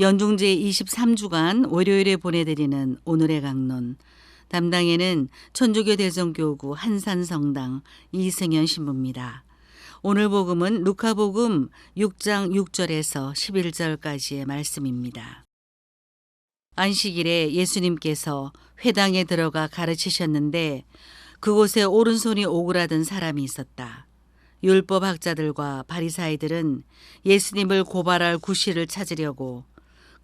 연중제 23주간 월요일에 보내드리는 오늘의 강론. 담당에는 천주교 대성교구 한산성당 이승현 신부입니다. 오늘 복음은 루카복음 6장 6절에서 11절까지의 말씀입니다. 안식일에 예수님께서 회당에 들어가 가르치셨는데 그곳에 오른손이 오그라든 사람이 있었다. 율법 학자들과 바리사이들은 예수님을 고발할 구실을 찾으려고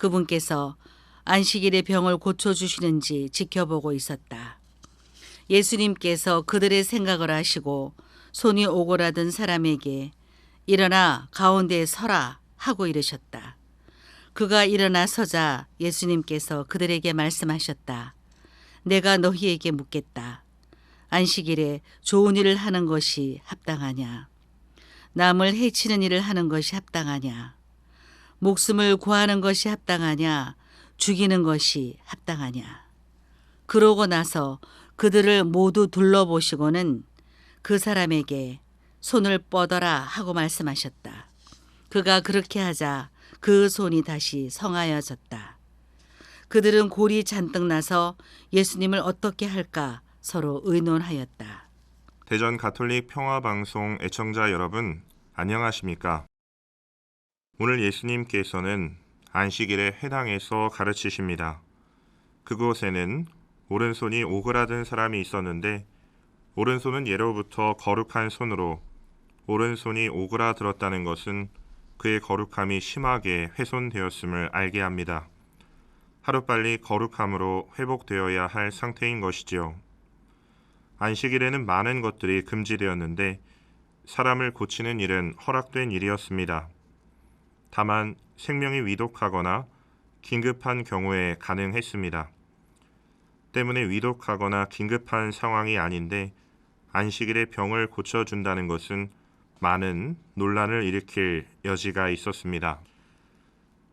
그분께서 안식일에 병을 고쳐주시는지 지켜보고 있었다. 예수님께서 그들의 생각을 아시고 손이 오그라든 사람에게 일어나 가운데에 서라 하고 이르셨다. 그가 일어나 서자 예수님께서 그들에게 말씀하셨다. 내가 너희에게 묻겠다. 안식일에 좋은 일을 하는 것이 합당하냐? 남을 해치는 일을 하는 것이 합당하냐? 목숨을 구하는 것이 합당하냐? 죽이는 것이 합당하냐? 그러고 나서 그들을 모두 둘러보시고는 그 사람에게 손을 뻗어라 하고 말씀하셨다. 그가 그렇게 하자 그 손이 다시 성하여졌다. 그들은 골이 잔뜩 나서 예수님을 어떻게 할까 서로 의논하였다. 대전 가톨릭 평화방송 애청자 여러분, 안녕하십니까? 오늘 예수님께서는 안식일에 회당에서 가르치십니다. 그곳에는 오른손이 오그라든 사람이 있었는데, 오른손은 예로부터 거룩한 손으로 오른손이 오그라들었다는 것은 그의 거룩함이 심하게 훼손되었음을 알게 합니다. 하루빨리 거룩함으로 회복되어야 할 상태인 것이지요. 안식일에는 많은 것들이 금지되었는데 사람을 고치는 일은 허락된 일이었습니다. 다만 생명이 위독하거나 긴급한 경우에 가능했습니다. 때문에 위독하거나 긴급한 상황이 아닌데 안식일에 병을 고쳐준다는 것은 많은 논란을 일으킬 여지가 있었습니다.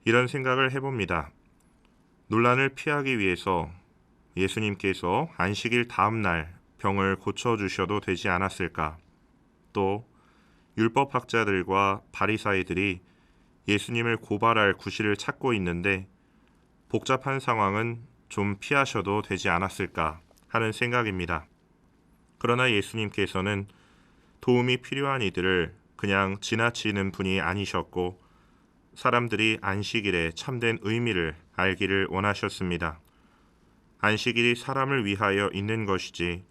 이런 생각을 해봅니다. 논란을 피하기 위해서 예수님께서 안식일 다음 날 병을 고쳐주셔도 되지 않았을까? 또 율법학자들과 바리사이들이 예수님을 고발할 구실을 찾고 있는데 복잡한 상황은 좀 피하셔도 되지 않았을까 하는 생각입니다. 그러나 예수님께서는 도움이 필요한 이들을 그냥 지나치는 분이 아니셨고 사람들이 안식일의 참된 의미를 알기를 원하셨습니다. 안식일이 사람을 위하여 있는 것이지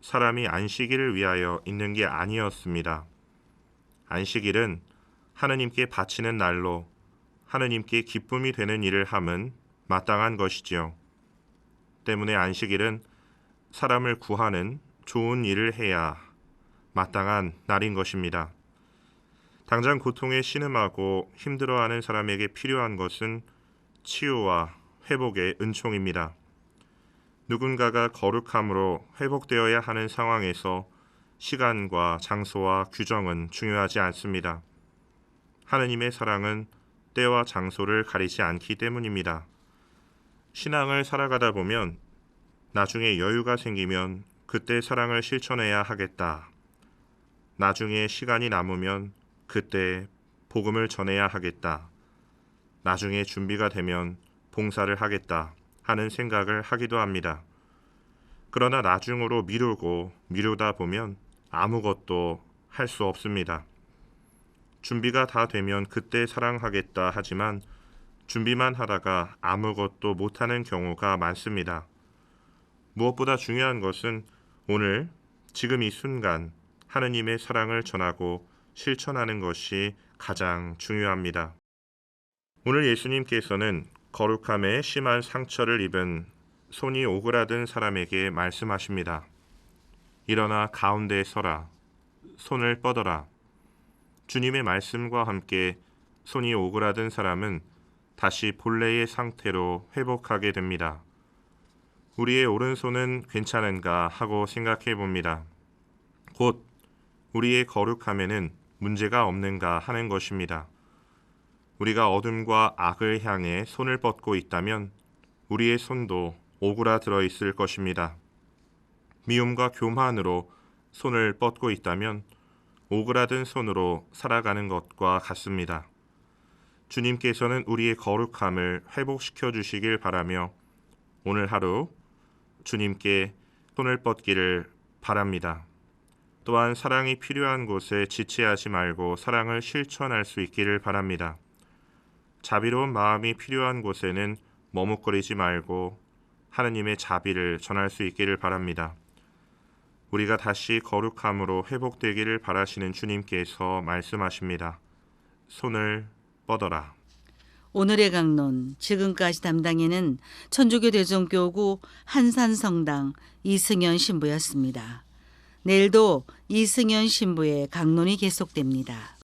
사람이 안식일을 위하여 있는 게 아니었습니다. 안식일은 하느님께 바치는 날로 하느님께 기쁨이 되는 일을 함은 마땅한 것이지요. 때문에 안식일은 사람을 구하는 좋은 일을 해야 마땅한 날인 것입니다. 당장 고통에 신음하고 힘들어하는 사람에게 필요한 것은 치유와 회복의 은총입니다. 누군가가 거룩함으로 회복되어야 하는 상황에서 시간과 장소와 규정은 중요하지 않습니다. 하느님의 사랑은 때와 장소를 가리지 않기 때문입니다. 신앙을 살아가다 보면 나중에 여유가 생기면 그때 사랑을 실천해야 하겠다. 나중에 시간이 남으면 그때 복음을 전해야 하겠다. 나중에 준비가 되면 봉사를 하겠다 하는 생각을 하기도 합니다. 그러나 나중으로 미루고 미루다 보면 아무것도 할 수 없습니다. 준비가 다 되면 그때 사랑하겠다 하지만 준비만 하다가 아무것도 못하는 경우가 많습니다. 무엇보다 중요한 것은 오늘 지금 이 순간 하느님의 사랑을 전하고 실천하는 것이 가장 중요합니다. 오늘 예수님께서는 거룩함에 심한 상처를 입은 손이 오그라든 사람에게 말씀하십니다. 일어나 가운데에 서라. 손을 뻗어라. 주님의 말씀과 함께 손이 오그라든 사람은 다시 본래의 상태로 회복하게 됩니다. 우리의 오른손은 괜찮은가 하고 생각해 봅니다. 곧 우리의 거룩함에는 문제가 없는가 하는 것입니다. 우리가 어둠과 악을 향해 손을 뻗고 있다면 우리의 손도 오그라들어 있을 것입니다. 미움과 교만으로 손을 뻗고 있다면 오그라든 손으로 살아가는 것과 같습니다. 주님께서는 우리의 거룩함을 회복시켜 주시길 바라며 오늘 하루 주님께 손을 뻗기를 바랍니다. 또한 사랑이 필요한 곳에 지체하지 말고 사랑을 실천할 수 있기를 바랍니다. 자비로운 마음이 필요한 곳에는 머뭇거리지 말고 하느님의 자비를 전할 수 있기를 바랍니다. 우리가 다시 거룩함으로 회복되기를 바라시는 주님께서 말씀하십니다. 손을 뻗어라. 오늘의 강론 지금까지 담당에는 천주교 대종교구 한산성당 이승현 신부였습니다. 내일도 이승현 신부의 강론이 계속됩니다.